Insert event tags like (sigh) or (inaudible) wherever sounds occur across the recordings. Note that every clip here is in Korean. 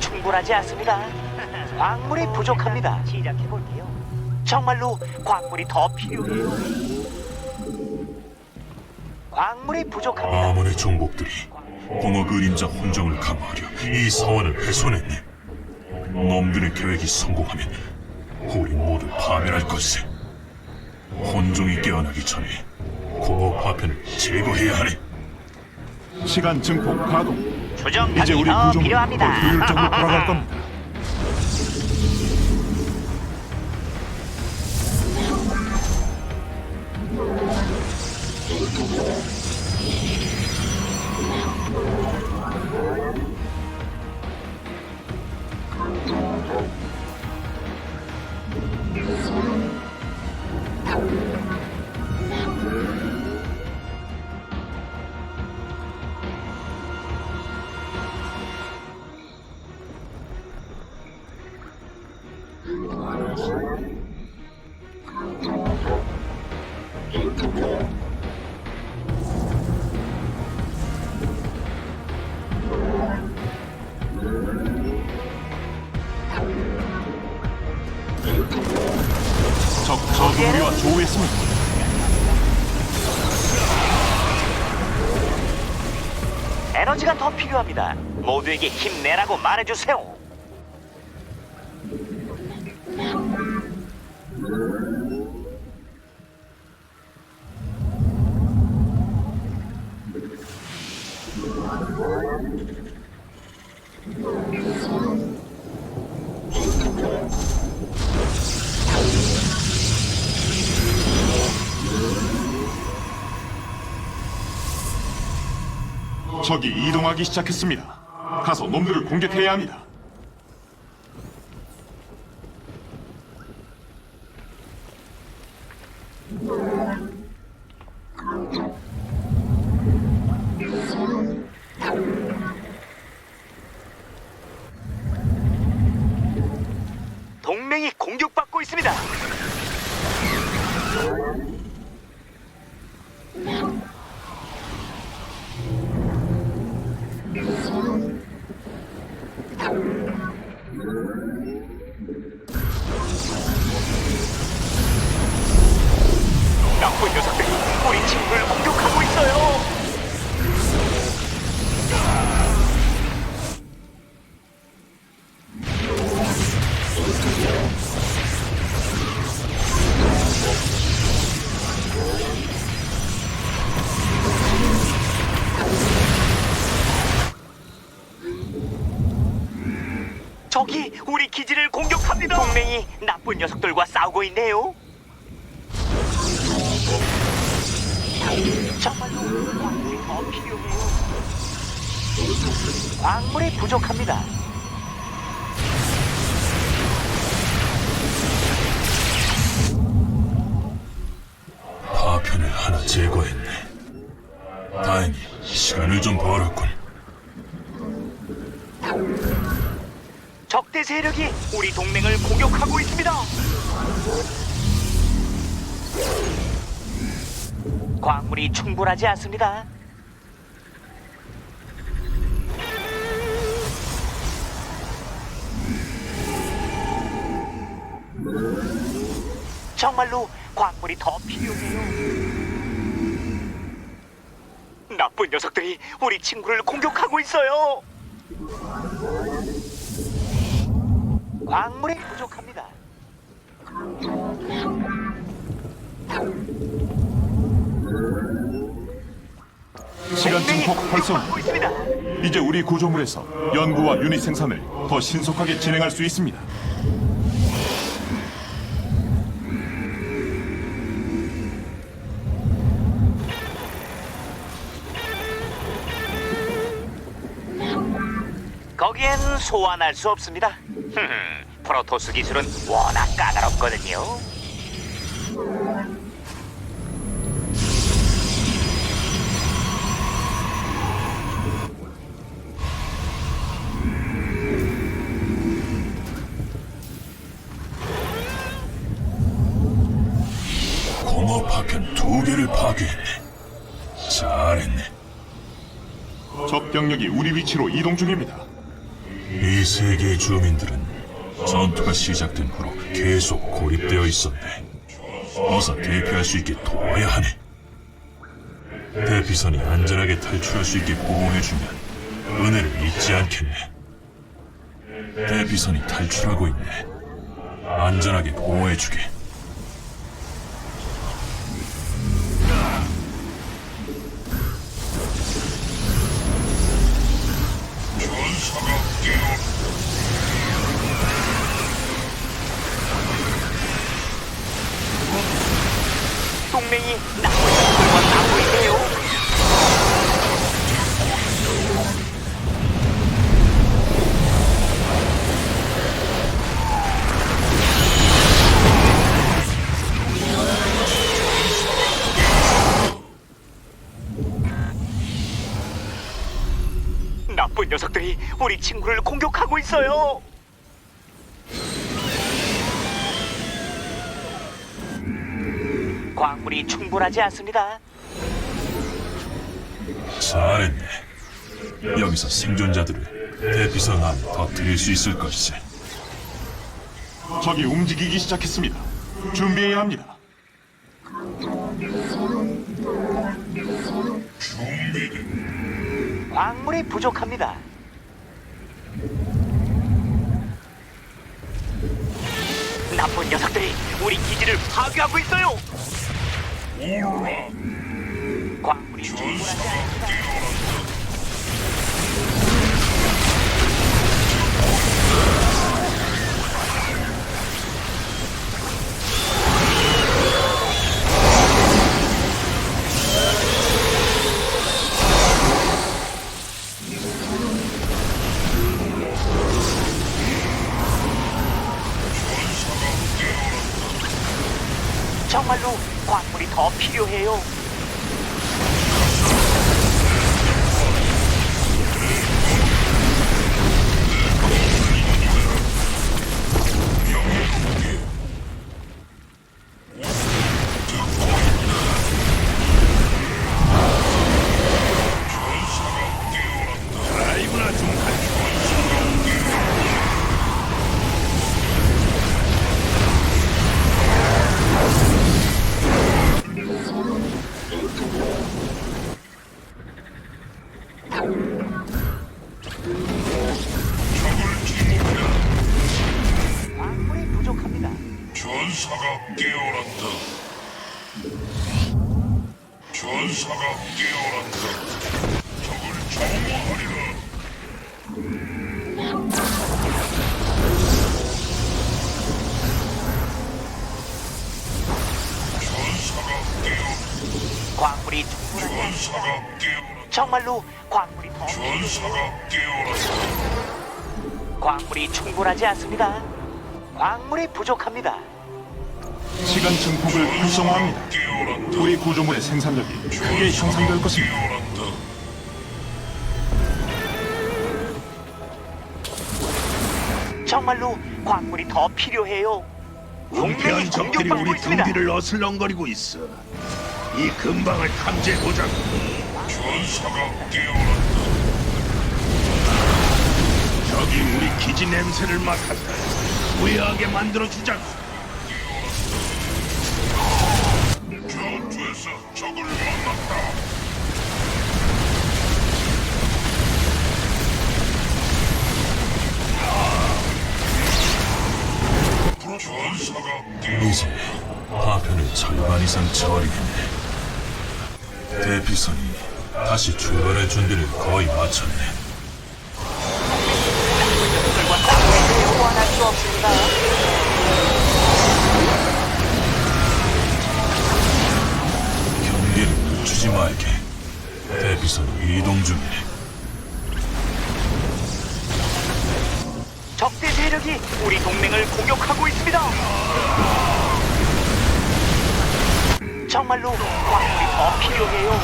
충분하지 않습니다. (laughs) 광물이 부족합니다. 시작해 볼게요. 정말로 광물이 더 필요해요. 광물이 부족합니다. 아몬의 종복들이 공허 그림자 혼종을 강화하려 이 사원을 훼손했네. 놈들의 계획이 성공하면 우리 모두 파멸할 것세. 혼종이 깨어나기 전에 공허 파편을 제거해야 하네. 시간 증폭 가동. 이제 조정탄이 우리 더 구조물은 필요합니다. 더 효율적으로 돌아갈 (laughs) 겁니다. 적 저주무리와 조우했습니다. 에너지가 더 필요합니다. 모두에게 힘내라고 말해주세요. 적이 이동하기 시작했습니다. 가서 놈들을 공격해야 합니다. 우리 기지를 공격합니다. 동맹이 나쁜 녀석들과 싸우고 있네요. 정말로 더 필요해요. 광물이 부족합니다. 파편을 하나 제거했네. 다행히 시간을 좀 벌었군. 적대 세력이 우리 동맹을 공격하고 있습니다. 광물이 충분하지 않습니다. 정말로 광물이 더 필요해요. 나쁜 녀석들이 우리 친구를 공격하고 있어요. 광물이 부족합니다. 시간 증폭 활성. 이제 우리 구조물에서 연구와 유닛 생산을 더 신속하게 진행할 수 있습니다. 거기엔 소환할 수 없습니다. 프로토스 기술은 워낙 까다롭거든요. 공허 파편 두 개를 파괴했네. 잘했네. 적 병력이 우리 위치로 이동 중입니다. 이 세계의 주민들은 전투가 시작된 후로 계속 고립되어 있었네. 어서 대피할 수 있게 도와야 하네. 대피선이 안전하게 탈출할 수 있게 보호해주면 은혜를 잊지 않겠네. 대피선이 탈출하고 있네. 안전하게 보호해주게. 동맹이 나쁜 녀석들과 싸우고 있네요. 나쁜 녀석들이 우리 친구를 공격하고 있어요. 광물이 충분하지 않습니다. 잘했네. 여기서 생존자들을 대피선 안에 더 드릴 수 있을 것이지. 적이 움직이기 시작했습니다. 준비해야 합니다. 광물이 부족합니다. 나쁜 녀석들이 우리 기지를 파괴하고 있어요. 광물이 충분하지 않습니다. 정말로 광물이 더 필요해요. 전사가 깨어났다. 적을 정화하리라. 전사가 깨어 광물이 않습니다. 전사가 깨어났다. 정말로 광물이 더 전사가 깨어났다. 광물이 충분하지 않습니다. 광물이 부족합니다. 시간 증폭을 활성화합니다. 우리 구조물의 생산력이 크게 향상될 것입니다. 정말로 광물이 더 필요해요. 은폐한 적들이 공격받고 우리 있습니다. 등 뒤를 어슬렁거리고 있어. 이 근방을 탐지해 보자고. 전사가 깨어났다. 적이 우리 기지 냄새를 맡았다. 후회하게 만들어 주자고. 이제 파편을 절반 이상 처리했네. 대피선이 다시 출발할 준비를 거의 마쳤네. 경계를 늦추지 말게. 대피선이 이동 중이네. 세력이 우리 동맹을 공격하고 있습니다. 정말로 광물이 더 필요해요.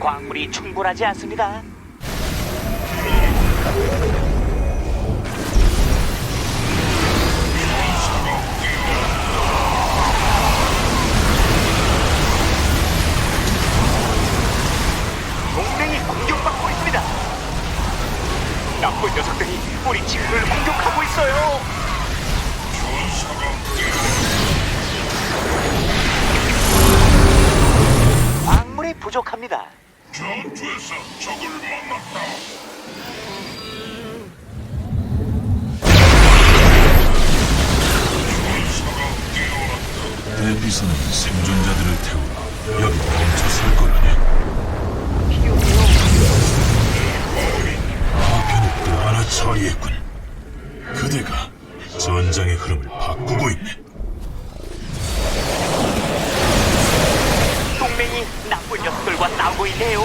광물이 충분하지 않습니다. 나쁜 녀석들이 우리 지구를 공격하고 있어요. 광물이 부족합니다. 전투에서 적을 만났다. 대피선 생존자들을 태우라. 여기 멈춰설 거라. 처리했군. 그대가 전장의 흐름을 바꾸고 있네. 동맹이 나쁜 녀석들과 싸우고 있네요.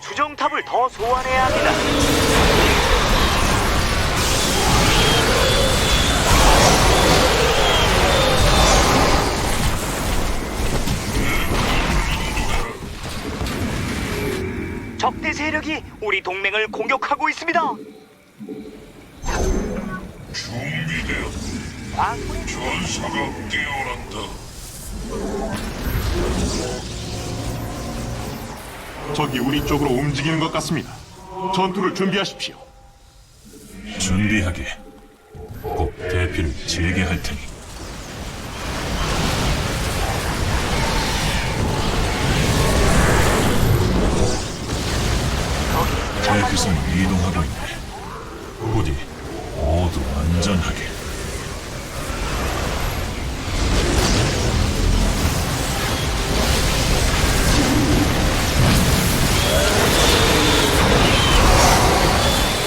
수정탑을 더 소환해야 합니다. 적대 세력이 우리 동맹을 공격하고 있습니다. 준비되었다. 광물이 전사가 깨어난다. 적이 우리 쪽으로 움직이는 것 같습니다. 전투를 준비하십시오. 준비하게. 꼭 대피를 재개할 테니. 대피선이 이동하고 있네. 부디 모두 안전하게.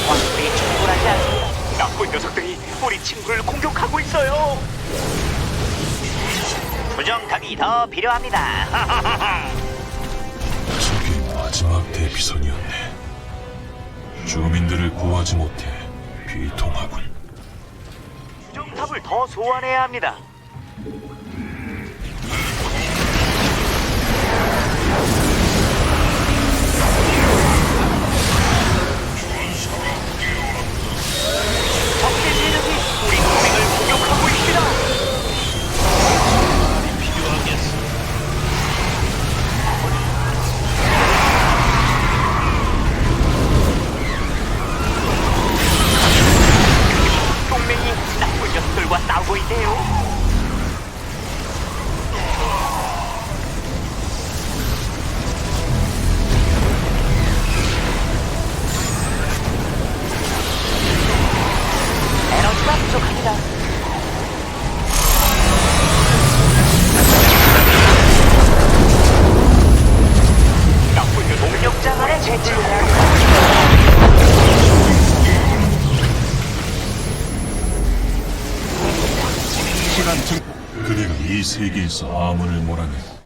광물이 충분하지 않습니다. 나쁜 녀석들이 우리 친구를 공격하고 있어요. 수정탑이 더 필요합니다. (laughs) 저게 마지막 대피선이었네. 주민들을 구하지 못해 비통하군. 수정탑을 더 소환해야 합니다. 세계에서 암호를 몰아내